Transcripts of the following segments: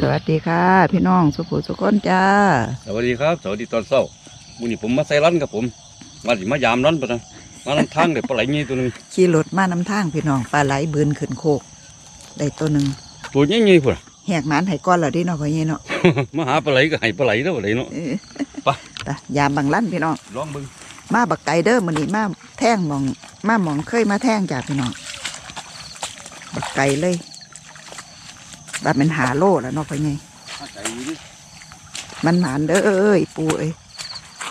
สวัสดีค่ะ พี่น้องสุขุสุขคนจ้า สวัสดีครับ สวัสดีตอนเช้ามื้อนี้ผมมาใส่ร้านครับผม มาสิมายามร้านปะนะมานำทางเด็กปลาไหลงี้ตัวหนึงขี่รถมานำทางพี่น้องปลาไหลบืนขึ้นโคกได้ตัวหนึ่งตัวใหญ่ๆพุ่น แหกหมันให้ก้อนแล้วเดิเนาะพ่อใหญ่เนาะมาหาปลาไหลก็ให้ปลาไหลเด้อปลาไหลเนาะ เออไปไปยามบางลั่นพี่น้อง ลองเบิ่งมาบักไก่เด้อมื้อนี้มาแท่งหมอง มาหมองเคยมาแท่งจ้าพี่น้องบักไก่เลย บัดมันหาโลแล้วเนาะพ่อใหญ่มาใจอยู่ดิมันหมานเด้อเอ้ยปูเอ้ย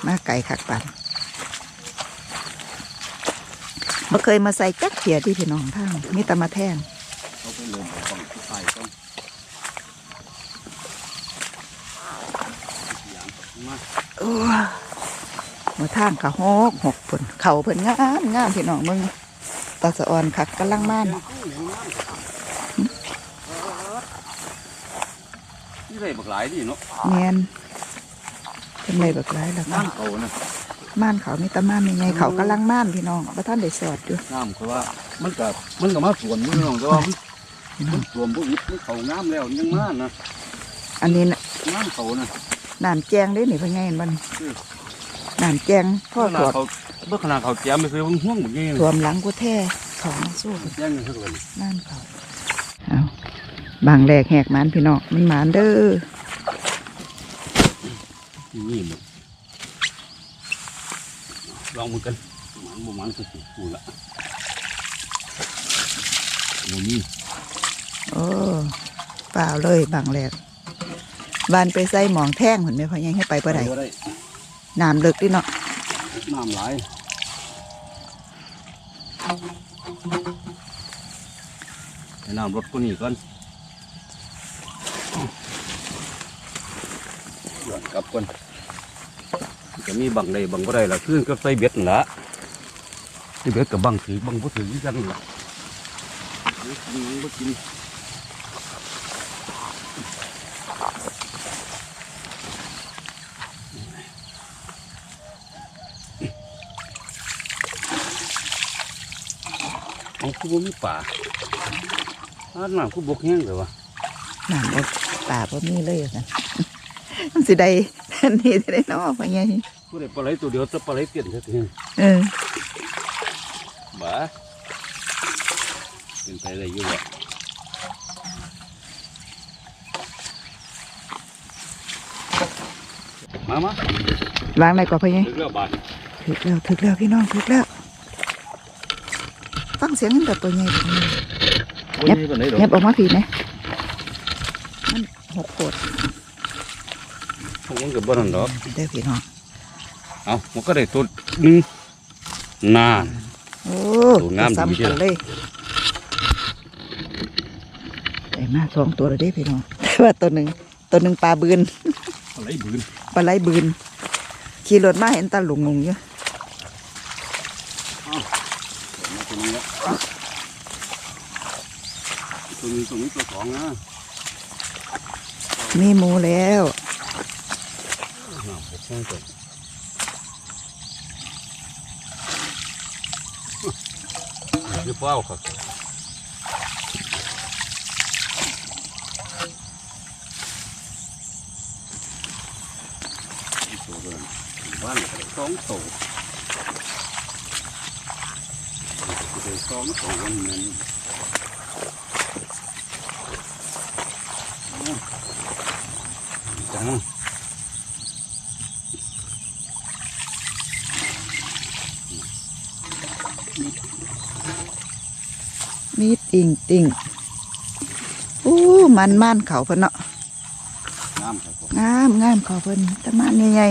มาไก่คักปันบ่เคยมาใส่จักเขียที่พี่น้องทางมีแต่มาแท่งเอาไปเริ่มเอาของสุดท้ายก่อนมาโอ้ยมาทางเขาหกหกผลเขาเพิ่นงามงามพี่น้องมึงตาสะออนคักกำลังม่าน ได้บักหลายดิเนาะเนียนเป็นไรแบบไรล่ะน้ำเขานะม่านเขามีแตะม่านยังไงเขากำลังม่านพี่น้องพระท่านได้สอดอยู่น้ำเขาว่ามันก็มันก็มาสวนมือน้องแต่ว่ามันสวมพวกนี้มันเขางามแล้วยังม่านนะอันนี้น่ะน้ำเขานะน้ำแจงได้หนิเพิ่นไงมันน้ำแจงพ่อขนาถดวดเมื่อขนาดเขาแจมไม่เคยมันห่วงแบบนี้ถ่วมหลังกูแท้ขามาสู้แจงกันเท่าไหร่ม่านเขา บางแรกแหกหมันพี่น้องมันหมานเด้อนี่หมดลองมือกันมันบ่มันก็ถูกถูกละโอ้นี่โอ้เปล่าเลยบางแรกบานไปใส่หมองแท่งเหมือนไม่พอยังให้ไปบ่ได้บ่ได้น้ำลึกดิเนาะน้ำไหลายให้น้ำรถกูนี่ก่อนเดี๋ยวก ลับก่อนจะมีบังใดบังบ่ได้ละขึ้นก็ใส่เบ็ดนั่นละใส่เบ็ดกับบังถือบังบ่ถือคือกันนั่นละบ่กินบ่กินเอาคือบ่มีป่าอันน้ำคือบกแห้งเลยวะน้ำบ่ป่าบ่มีเลยกัน มันสิได้อันนี้สิได้เนาะพอยังผู้ใดปลาไหลตัวเดียวจะปลาไหลเปลี่ยนแค่ทีเออบ้าเป็นไปได้อยู่วะมามาวางได้กว่าพอยังถึงแล้วบาทถึกแล้วถึกแล้วพี่น้องถึกแล้วฟังเสียงมันแบบตัวใหญ่ตัวนี้วันนี้ปานไหนดอกเงียบออกมาผีไหมมันหกโคตร มันกับบ้านดอกเด้อพี่น้องเอามันก็ได้ตัวหนึงนานโอ้ตัวงามดีซ้ำเชีกัยวนเลยได้มาสองตัวแล้วเด้อพี่น้องแต่ว่าตัวหนึ่งตัวหนึ่งปลาบืนปลาไหลบืนปลาไหลบืนขี่รถมาเห็นตาหลงงงอยู่มาตัวนี้แล้วตัวนี้ตัวนี้ตัวสองนะมีหมูแล้ว น้ำบกแห้งก่อนคือเป้าครับ ตัวเดินบ้านสองโตตัวเดินสองโตวันนั้นจัง มีติ่งติ่งอู้มันม่านเขาเพิ่นเนาะน้ำครับผมงามงามเขาเพิ่นแตะมันใหญ่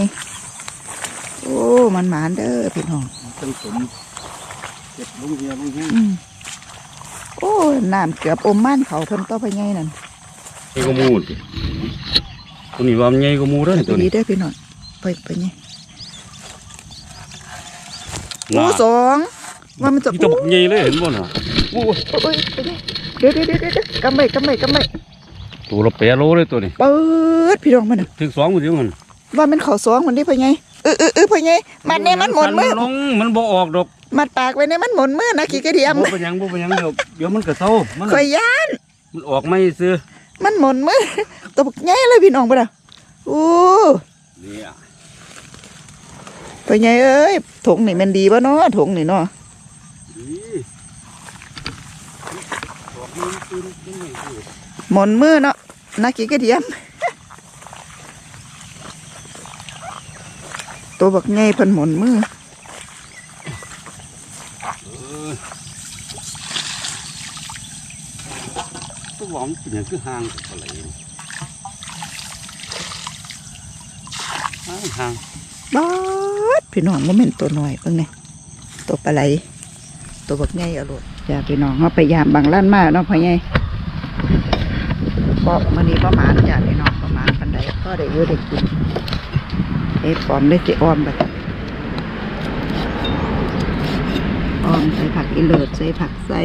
ๆโอ้มันหมานเด้อพี่น้องต้นสมเจ็บลุงเฮียลุงเฮียอืมโอ้น้ำเกือบอมม่านเขาเพิ่นต่อไปไงนั่นนี่ก็มูดตัวนี้ว่ามันใหญ่ก็มูได้อตัวดีนี้เด้อพี่น้องไปไปไงน่าโอ้สอง ว่ามันจะที่ตะบกใหญ่เลยเห็นบ่น่ะโอ้ยโอ้ยไปไงเดี๋ยวเดี๋ยวเดี๋ยวเดี๋ยวกำไว้กำไว้กำไว้ตัวละแปดโลเลยตัวนี้เปิดพี่น้องมันน่ะถึงสองมือเดียวมันว่ามันเขาสองมันได้ไปไงเออเออเออไปไงมันเนี่ยมันหมุนมือลงมันบ่ออกดอกมัดปากไว้เนี่ยมันหมุนมือนะขี้กระเดียมบ่เป็นหยังบ่เป็นหยังเดี๋ยวเดี๋ยวมันก็เศร้ามันข่อยย่าน มันออกไม่ซื้อมันหมุนมือตัวบักใหญ่เลยพี่น้องปะล่ะโอ้เนี่ยตัวใหญ่เอ้ยถุงนี่มันดีป่ะเนาะถุงนี่เนาะ นี่ บอกมันตื่นขึ้นไม่ถูกหมุนมือเนาะนักกีกระเทียมตัวบักใหญ่เพิ่นหมุนมือเออตัวหวานกินอย่างคือห่างกับอะไรห่างห่างบาดพี่น้องบ่แม่นตัวน้อยเบิ่งนี่ตัวปลาไหลตัวบักใหญ่เอาโลด จ้าพี่น้องเฮาไปยามบางล้านมาเนาะพ่อใหญ่บ่มื้อนี้บ่หมานจ้าพี่น้องบ่หมานปานใดพอได้อยู่ได้กินเอ้ปอนได้สิอ้อมบัดอ้อมใส่ผักอีเลิศใส่ผักใส่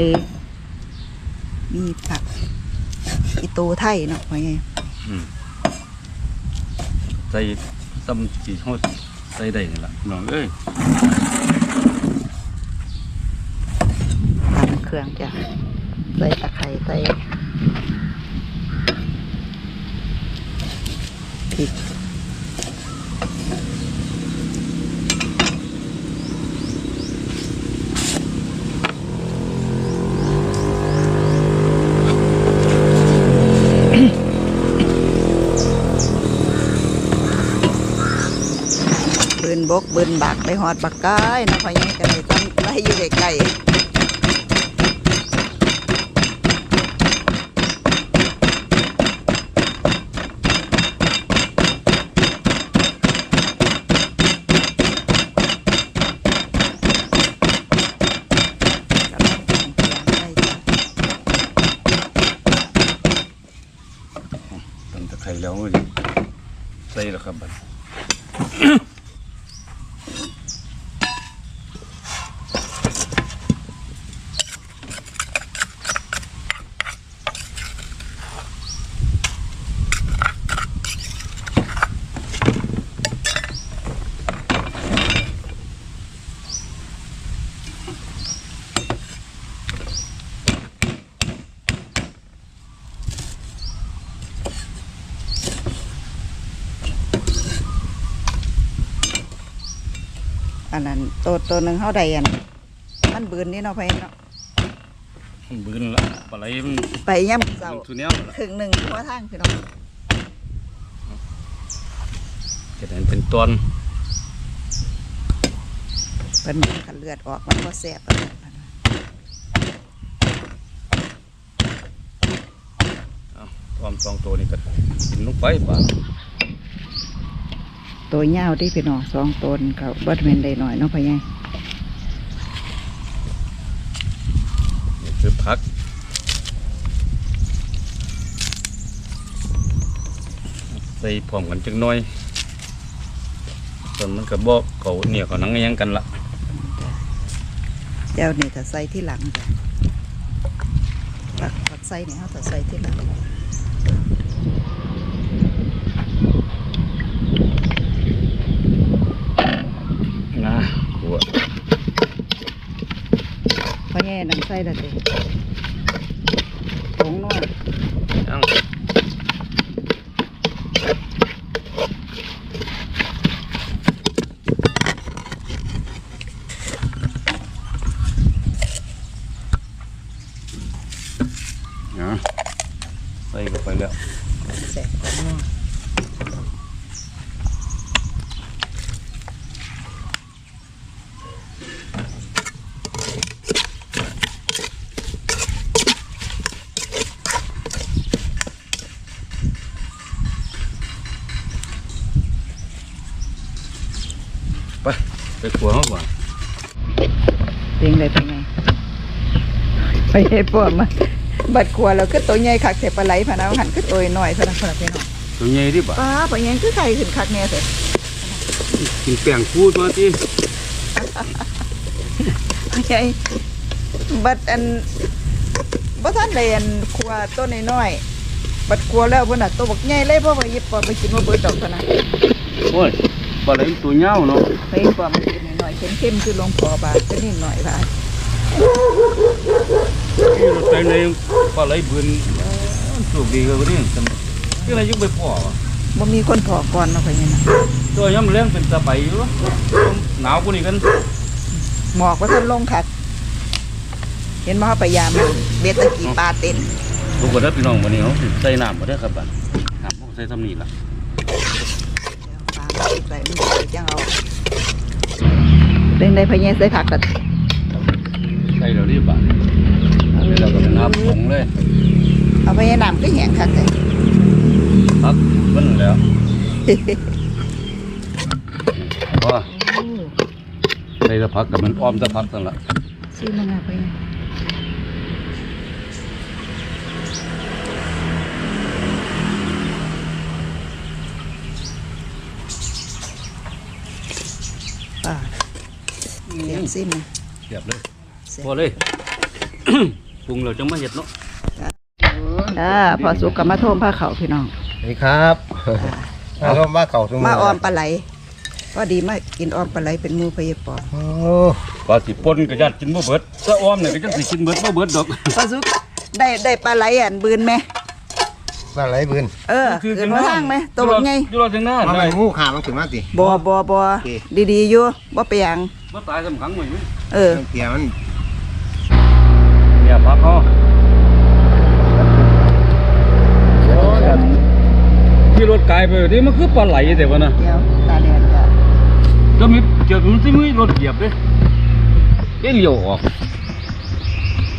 มีผักอีตูไทยเนาะพ่อใหญ่ใส่ซ้ำจีฮอดใส่ได้นี่ล่ะน้องเอ้ย ตำเค รื่อง จ้ะ ใส่ตะไคร้ใส่พริกบืนบกบืนบักไปหอดบักกายนะพะยังกันเลยตั้งไล่อยู่ไกล แต่ไข่แล้วเลยใส่แล้วครับบัด อันนั้นตัวตัวหนึ่งเขาได้อันมันบืนนี่เนาะไปเนาะบืนละปลาไหลมันไปย่ำเสามันทุเนี้ยละครึ่งหนึ่งทั่วทางพี่น้องจะได้เป็นตอนเป็นขันเลือดออกมันก็แสบอะความสองตัวนี้ก็กินลงไปป่ะ ตัวยาวที่พี่น้องสองตนเขาบัดเมนได้หน่อยเนาะพ่อใหญ่นี่คือพักใส่พร้อมกันจังน้อยส่วนมันก็บอกเขาเนี่ยเขานังอิหยังกันละเจ้านี่ถ้าใส่ที่หลังจ้ะผักผักใส่นี่เขาถ้าใส่ที่หลัง นะขัว พ่อใหญ่นั่งใส่ละเด้ผงนัว ยังนะใส่เข้าไปแล้ว แสบผงนัว ไปไปขัวเขาก่อน เพียงเลยเป็นไง ไปให้พวกมาบัดขวแล้วก็ตัวใหญ่คักเทปลาไหลพะนะหันก็ตัวน้อยพะนะพะนะพี่น้องตัวใหญ่ดิบ่ะป้าปะยังคือไข่ขึ้นคักแน่เถอะกินแป้งคู่ตัวที่ปะยังบัดอันบ่ทันได้อันขวตัวน้อยๆบัดขวแล้วพุ่นน่ะตัวบักใหญ่เลยเพราะว่าหยิบปอไปกินบ่เบิดดอกพะนะโอ้ยปลาไหลมันตัวเงาวเนาะไปปอมันกินน้อยๆเข้มๆคือหลวงพ่อบาทก็นิดหน่อยบาท ที่เราใส่ในปลาไหลบืนสูบดีก็นี่จำที่อะไรยุ่งไปพ่อบ่มีคนพอก่อนเนาะพ่อใหญ่นะตัวย้ำเลี้ยงเป็นตะไบอยู่หนาวกูนี่กันหมอกว่าท่านลงคักเห็นบ่เขาพยายามเบ็ดตะกี้ปลาเต้นลูกกระดับพี่น้องวันนี้เขาใส่น้ำมาได้ครับบ้านน้ำพวกใส่ทำนี่ล่ะปลาใส่มันใส่จังเอาเป็นได้พ่อใหญ่ใส่ผักก็ใส่แล้วรีบบ้านเดี๋ยวเราก็เป็นน้ำผงเลยเอาพ่อใหญ่น้ำก็แห้งคักเลยพักมันแล้วพอใส่แล้วพักกับมันอ้อมจะพักนั่นละซื้อมาไงพ่อใหญ่ปลาเลี้ยงซิมนะเสียบเลยเสร็จ พอเลย ปรุงเราจะมาเห็ดเนาะอ่าพอสุกกับมาโทมผ้าเขาวพี่น้อง สวัสดีครับอารมณ์ว่าเก่าสมมาออมปลาไหลก็ดีมากินออมปลาไหลเป็นหมูพะเยปอมโอ้ก็สิป่นก็ยัดกินบ่เบิดถ้าอ้อมเนี่ยก็จังสิกินเบิดบ่เบิดดอก พอสุกได้ได้ปลาไหลอันบืนไหมบ้านไรบืนเออเกินมาทางไหมตัวบักไงอยู่รอจังหน้ามาได้ไปงูขามันถึงมาติบัวบัวบัวโอเคดีๆอยู่บ่ไปหยังบ่ตายสำคัญหน่อยเออเปียมัน เนี่ยพักเขาที่รถกายไปนี่มันคือปลาไหลแต่ว่านะเดี๋ยวตาแดงจ้ะก็มีเจอมันสิมีรถเหยียบเด้เอ้เลี้ยวออก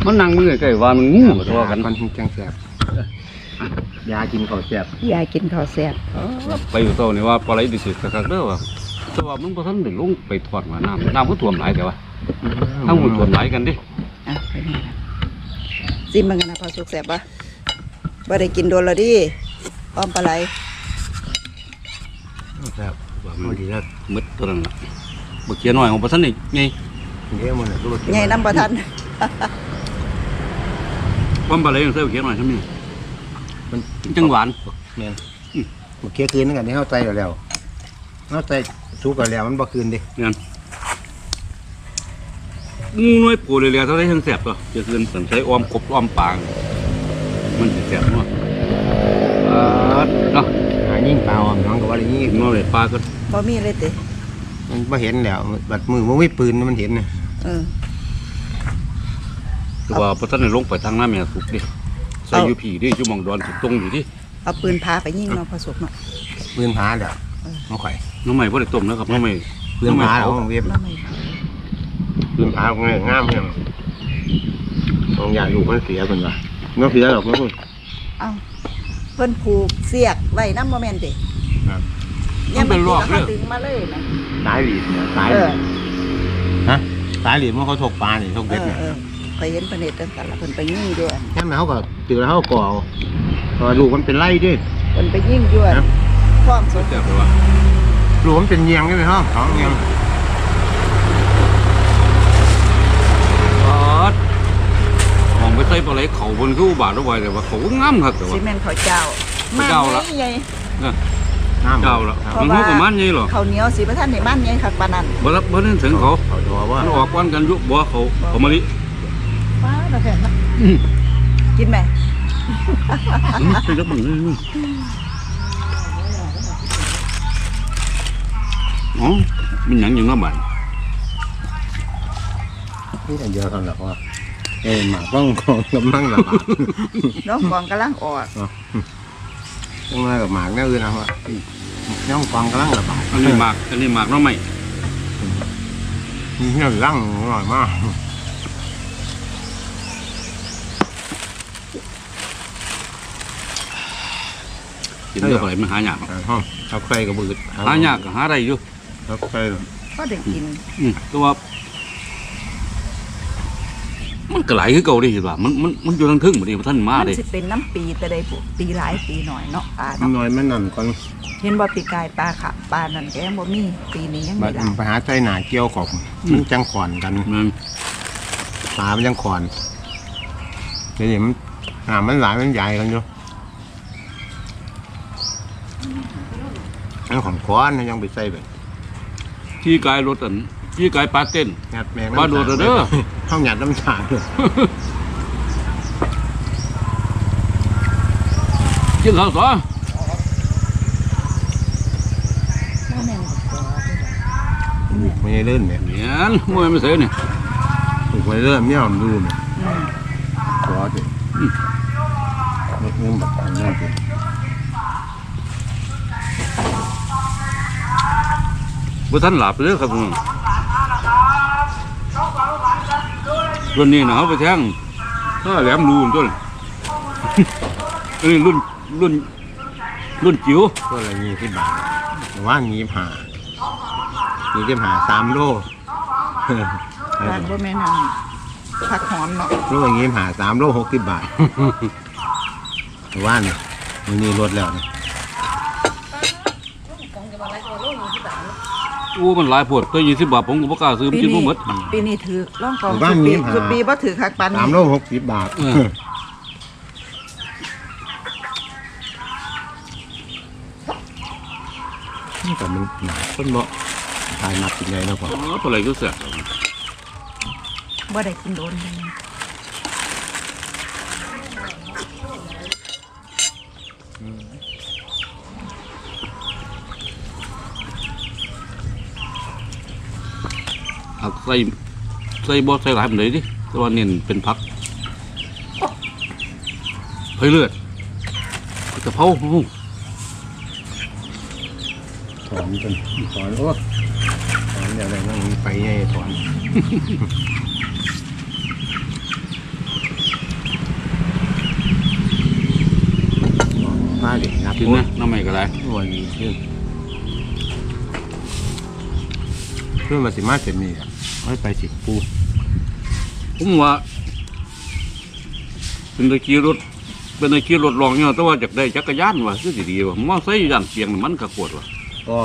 มันนั่งมือใกล้ว่ามันงูตัวกันมันจังแสบยากินข้าวแสบยายกินข้าวแซ่บไปอยู่โตนี่ว่าปลาไหลดิสิคักๆเด้อว่าแต่ว่ามันบ่ทันได้ลงไปถอดว่าน้ำน้ำก็ท่วมหลายแต่ว่าทั้งหมดท่วมหลายกันเดิอะไปนี่นะ ซิมมันกันนะพอสุกแซ่บปะบ่ได้กินโดนและดิออมปลาไหลแสบว่ามันดีแล้วมืดตัวนั้นล่ะบ่เขียนน้อยของบ่ทันนี่ไงเดี๋ยวมันรู้ไงน้ำประทันความปลาไหลยังใส่เขียนน้อยซั่นนี่มันจังหวานแม่นมันเคี้ยวคืนนั่นกันที่เข้าใจแล้วเข้าใจทุกข์แล้วมันบ่คืนดิเนี่ย งูน้อยปูเลยๆเท่าไรทั้งแสบตัวจะเกินสันใช้ออมกบออมปาง มันสิแสบเนาะอ่าเนาะหายิ่งเปล่าน้องก็ว่าอย่างนี้กินมาเลยปลาก็บ่มีเลยติมันบ่เห็นแล้วบัดมือมันไม่ปืนมันเห็นนะเออตัวว่าพระท่านได้ลงไปทางหน้าแม่สุกดิใส่เอาอยู่ผีดิอยู่หมองดอนสิตรงอยู่ดิเอาปืนพาไปยิงเนาะพอสุกเนาะปืนผาแล้วมันข่อยน้องใหม่พ่ได้ต้มนะครับน้องใหม่ปืนผาแล้วเว็บแล้วไม่ ปืนผาง่ายงามเพียงมองอยากอยู่มันเสียเป็นว่ามันเสียหรอกมันเอ้าเพิ่นผูกเสียกไว้นำบ่แม่นติครับเนี่ยมันติดแล้วเขาดึงมาเลยนะสายหลีดเนี่ยสายเอหลีอดฮะสายหลีดมันเขาถกปลาเนี่ยถกเอเบ็ดอเนี่ยเออเคยเห็นเพิ่นเฮ็ดจังซั่นล่ะเพิ่นไปยิงด้วยแค่นั้นเขาก็ตื่นแล้วเขาก็ก่อเอาเพราะว่าลูกมันเป็นไร่ด้วยเพิ่นไปยิงด้วยครับพร้อมสดแสบเลยว่าลูกมันเป็นเยียงใช่ไหมห้องท้องเยียง ปาดมองไปใส่ปลาไหลเขาบนคือบาทเอาไว้แต่ว่าเขาก็งามครับแต่ว่าเมนต์ข้าวเจ้าข้าวเจ้าละใหญ่น้ำเจ้าละมันหูประมาณนี้หรอข้าวเหนียวสิบ่ทันได้มันใหญ่คักปานนั้นบ่รับบ่ได้ถึงเขาเขาตัวว่ามันออกวันกันยุบบ่เขาเขามาลิฟ้าละแผ่นนะกินไหมอืมไปแล้วบังเลยอ๋อมันหยังอยู่เนาะบัดที่อันเดียวกันแหละว่า เอ้ยหมาต้องของกำลังระบาดน้องกองกำลังออกต้องมากับหมากแน่อื่นนะว่าน้องฟังกำลังระบาดอันนี้หมากอันนี้หมากเนาะไหมนี่ร่างอร่อยมากกินเท่าไหร่มันหายากอ่าห้องเอาไข่กับบืดหายากก็หาได้อยู่เอาไข่ก็ได้กินอืมแต่ว่า มันก็หลายคือเก่าดิเห็นป่ะมันมันมันอยู่ทางทึ่งบ่ดิท่านมามันเด้สิเป็นน้ำปีแต่ได้ปุปีหลายปีหน่อยเนาะปลามันเนาะน้อยมันนั่นก่อนเห็นบ่ปีกายปลาค่ะปลานั่นแกยังบ่มีปีนี้ยังบัมีดหลายไปหาใจหนาเกี่ยวของมันจังขอนกันมันปลามันยังขอนเดี๋ยวนี้มันหามันหลายมันใหญ่กันอยู่อันของค้อนนะยังไปใส่แบบที่กายรถอัน ที่กายปลาเต้น งัดแมงปลาโดดเด้อห้องหยัดน้ำชาเลยกินข้าวซอบ่แม่นบักกอเด้อบุกไม่ได้เล่นเนี่ยเนี่ยมวยไม่เสียนี่บุกไม่ได้เล่นเนี่ยมันดูเนี่ยอืมขอสิรถเงินแบบนี้สิบ่ทันหลับเลยครับพี่น้อง รุ่นนี้นะเขาไปแทงถ้าแหลมรูนต้นอันนี้รุ่นรุ่น รุ่นจิ๋วก็อะไรยี่สิบบาทแต่ว่างี้ผ่านี่จะผ่าสามโลร้านบ่แม่นอั่นผักหอมเนาะโลอย่างงี้ผ่าสามโลหกสิบบาทแต่ว่านี่มันนี่ลดแล้วนี่ โอ้มันหลายปวดตัวยี่สิบบาทผมก็บ่กล้าซื้อมันกินบ่หมด ปีนี้ถือร่องกองสุดปีสุดปีบ่ถือคักปันสามโลหกสิบบาทเออแต่มันหนาคนเหมาะทายนับกินไงนะพ่อเออตัวอะไรก็แซ่บบ่ได้กินโดนเลย ผักใส่ใส่บ่ใส่หลายปานใดดิแต่ว่าเน้นเป็นผักไผเลือดผักกะเพราโอ้ถอนจนถอนโอ้ถอนอย่างไรนั่งไปไงถอนมาดินับกินนะน้ำไม่ก็ได้วันนี้ขึ้นเพื่อนมาสิมาเสร็จนี่อะเอาไปสิปูผมว่า เป็นตะกี้รถ เป็นตะกี้รถรองเนี่ยแต่ว่าจากได้จักรยานว่ะคือสิดีว่ะมอไซค์ยันเปียงนี่มันก็ปวดว่ะก็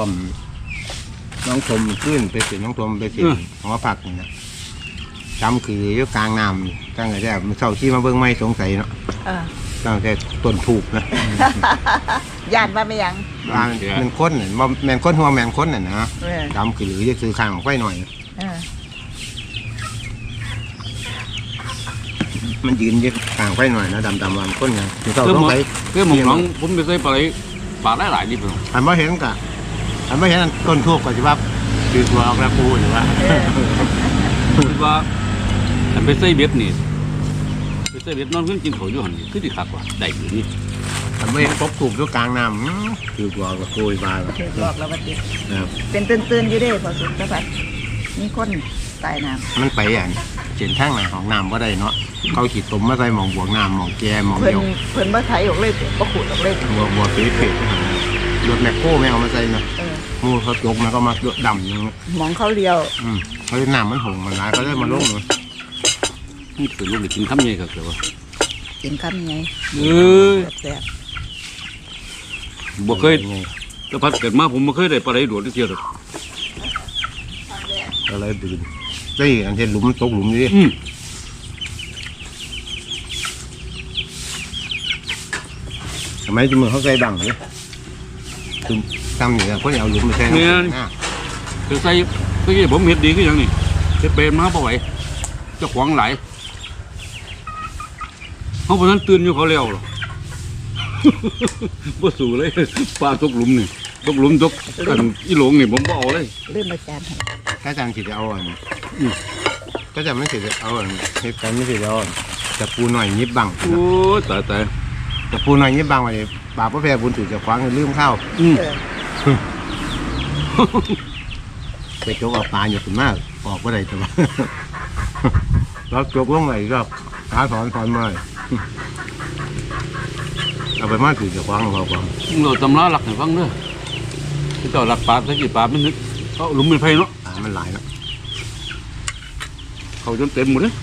น้องชมขึ้นไปสิน้องชมไปสิเออ หอผักนี่นะจำคืออยู่กลางน้ำตั้งแต่แรกมันเศร้าที่มาเบิ่งไม่สงสัยเนาะเออตั้งแต่ต้นถูกนะย่านว่าไม่ยังว่ามันเป็นคนน่ะบ่แมนคนหัวแมนคนน่ะนะเออจำคือหรือจะซื้อข้างของไฟหน่อย เออ มันยืนอยึดข้างไฟหน่อยนะดำดำวันคนไงเศร้าคือต้อหมงอไปคือหมองน้องผมไปใส่ปลาไหลปลาหลายๆนี่เพิ่นอันมาเห็นกะอันมาเห็นต้นทูบก็จะว่าคือตัวออกแล้วปูหรือว่าคิดว่าอันไปใส่เบ็ดนี่ไปใส่เบ็ดนอนขึ้นกินข้าวอยู่หั่นนี่คือสิคักว่ะได้อยู่นี่อันมาเห็นตบถูกด้วยกลางน้ำอื้อคือตัวก็โกยบายแล้วถือบอกแล้วว่าตินะครับเป็นตื่นๆอยู่เด้พอสุดสะพัดมีคนตายน้ำมันไปอย่าง เส้นทางไหนของน้ำก็ได้เนาะเขาขีดตมมาใส่หมองบวกน้ำหมองแกหมองเพิ่นเดียวเพิ่นบ่ไถออกเลยบ่ขุดออกเลยบวกบวกสีเผ็ดรถแมคโครไม่เอามาใส่เนาะเออหมูเขายกมันก็มาดำอย่างนี้หมองเขาเดียวอืมเขาจะน้ำมันหงมันร้ายเขาได้มาลงเลยนี่คือลูกได้กินคำใหญ่ครับเดี๋ยวว่ากินคำยังไงเอ้ยแซ่บบ่เคยแต่พัดเกิดมาผมบ่เคยได้ปลาไหลโดดที่เที่ยวดอกอะไรดื่น ได้อันที่หลุมตกหลุมนี่อืมทำไมจมือเขาใส่บังเลยคือทำอย่างนี้คนเอาหลุมมาใส่น้ำคือใส่ใส่ผมเฮ็ดดีคือหยังนี่เฮ็ดเป็นมาบ่ไหวเจ้าของหลายเฮาบ่ทันตื่นอยู่เขาแล้วหรอก บ่สู้เลยปลาตกหลุมนี่ตกหลุมตกอันอีหลงนี่ผมบ่เอาเลยลืมอาจารย์ให้ถ้าจำสิจะเอาอัน อืมถ้าจำไม่สิจะเอาอันเหตุการณ์ไม่สิจะเอาอันจะปูหน่อยยิบบังโอ้ยตายตายจะปูหน่อยยิบบังไว้บาปพระแพรบุญถือจะคว้างลืมข้าวอืมเออไปจกเอาปลาอยู่ขึ้นมากออกว่าไรตัวแล้วจกลงไหนก็ขาถอนถอนมาเอาไปมาถือจะคว้างเขาคว้างเราตำราหลักให้ฟังเด้อที่เจ้าหลักปลาตะกี้ปลามันนึกเอาหลุมเป็นไผเนาะปลามันหลายแล้ว เขาจนเต็มหมดเลย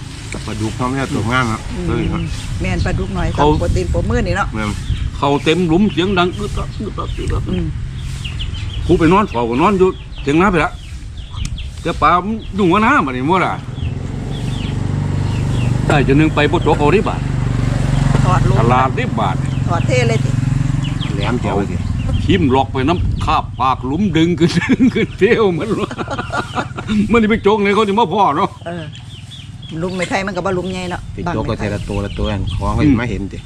ปลาดุกเขาไม่ได้ตัวงามนะเฮ้ยครับ แม่นปลาดุกหน่อยเขาทำโปรตีนโปรมือนี่เนาะแม่นเขาเต็มหลุมเสียงดังอึดอัดอึดอัดอึดอัด อืมกูไปนอนเฝ้าก็นอนอยู่เถียงนาไปละแต่ปลามันยุ่งกับน้ำอันนี้มั่วล่ะได้จะนึงไปบ่จกเอาได้บาทถอดลงตลาดได้บาทถอดเทเลยติแหลมเจ๋วสิทิมล็อกไปน้ำคาบปากหลุมดึงขึ้น ดึงขึ้นเที่ยวมันว่ามันนี่ไปจกเนี่ยเขาจะมาพ่อเนาะเออ ลุมไม่ไทยมันก็บ่ลุมใหญ่เนาะเป็นบังโจกก็ไม่ไทเทยละตัวละตัวอันของให้อืมมาเห็นสิ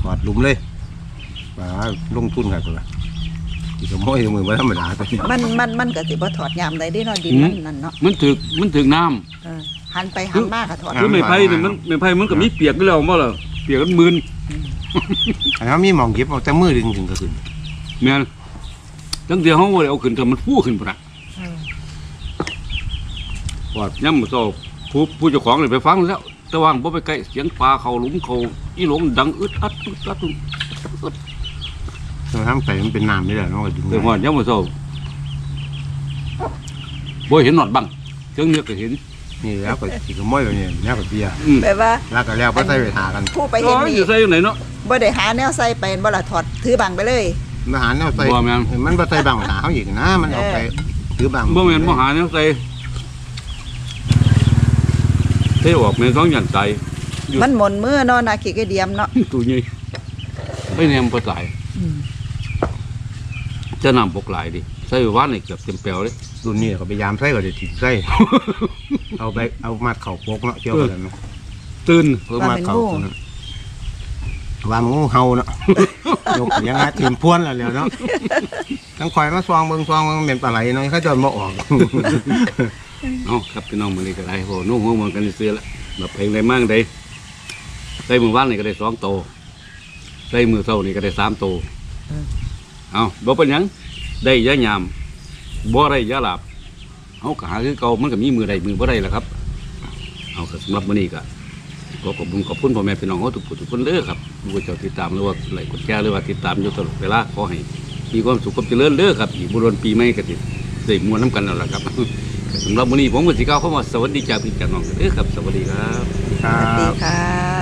ถอดหลุมเลยปลาลงทุนกันตัวที่ขโมยมือมาธรรมดาตัวนี้มันมันมันก็สิบ่ถอดยามใดเด้เนาะดินมันนั่นเนาะมันถึกมันถึกน้เออหันไปหันมาก็ถอดำคือไม่ไผ่นี่มันไม่ไผ่มันก็มีเปียกอยู่แล้วมาล่ะเปียกกันมืนอันนั้นมีหมองเก็บเอาแต่มือดึงถึงก็ขึ้นแม่นตั้งแต่เฮาบ่ได้เอาขึ้นแต่มันฟูขึ้นพุ่นน่ะเออว่าย่ำมื้อเช้า ผู้ผู้เจ้าของเลยไปฟังแล้ว แต่ว่าบ่ไปใกล้เสียงปลาเข้าหลุมเข้าอีหลงดังอึดอัดอึดอัดเราทำใส่มันเป็นน้ำไม่ได้เนาะก็ดึงแต่ว่าย่ำมื้อเช้าบ่เห็นหนอดบังเชิงเนื้อก็เห็น นี่แล้วก็ที่ขโมยไปเนี่ยแนวกับเบียร์อืมแบบว่าแล้วก็แล้วก็ใส่ไปหากันผู้ไปไปเห็นอนี่ยู่ใส่อยู่ไหนเนาะ บ่ได้หาแนวใส่ไปบ่ล่ะถอดถือบังไปเลย มาหาแนวใส่บ่แม่น มันบ่ใส่บังหาเขาอีกนะ มันเอาไปถือบังบ่แม่นบ่หาแนวใส่ เทออกแม่นสองหยันใจอยู่มันหมนมือเนาะนาขี้กระเดียมเนาะตัวนี้ไปแนมปลาไหลายอืมจะนำปกหลายดิใส่ไว้ว่านนี่เกือบเต็มแปลวเลยรุ่นนี้เขาพยายามใส่ก็ได้ติดใส่เอาไปเอามัดเข่าโปกเนาะเกี่ยวกันเนาะตื่นเพิ่มมัดเข่าเนาะว่ามันงูเห่าเนาะยกยังไงทีมพวนแล้วแล้วเนาะทั้งคอยมาซองเบิ่งซองมันเป็นปลาไหลเนาะเขาจะมาออก เอาครับพี่น้องมันนี่ก็ได้โหนุ่งหัวมันกันซื้อละแบบเพลงได้มั่งได้ได้มือว่านนี่ก็ได้สองโตได้มือเท่านี่ก็ได้สามโตเอาบ่เป็นหยังได้ยะยามบ่ได้ยะหลับเอาก็หาคือเก่ามันก็มีมือใดมือบ่ได้แหละครับ เอาก็สำหรับมื้อนี้ก็ขอขอบคุณขอบคุณพ่อแม่พี่น้องเขาทุกผู้ทุกคนเด้อครับผู้เจ้าติดตามหรือว่าไลค์กดแชร์หรือว่าติดตามอยู่ตลอดเวลาขอให้มีความสุขความเจริญเด้อครับอีกบุรุษปีใหม่ก็สิได้มวนน้ำกันแล้วล่ะครับ สำหรับมื้อนี้ผมก็สิกล่าวเข้ามาสวัสดีจากพี่จากน้องกันเด้อครับ สวัสดีครับครัสวัสดีบค่ะ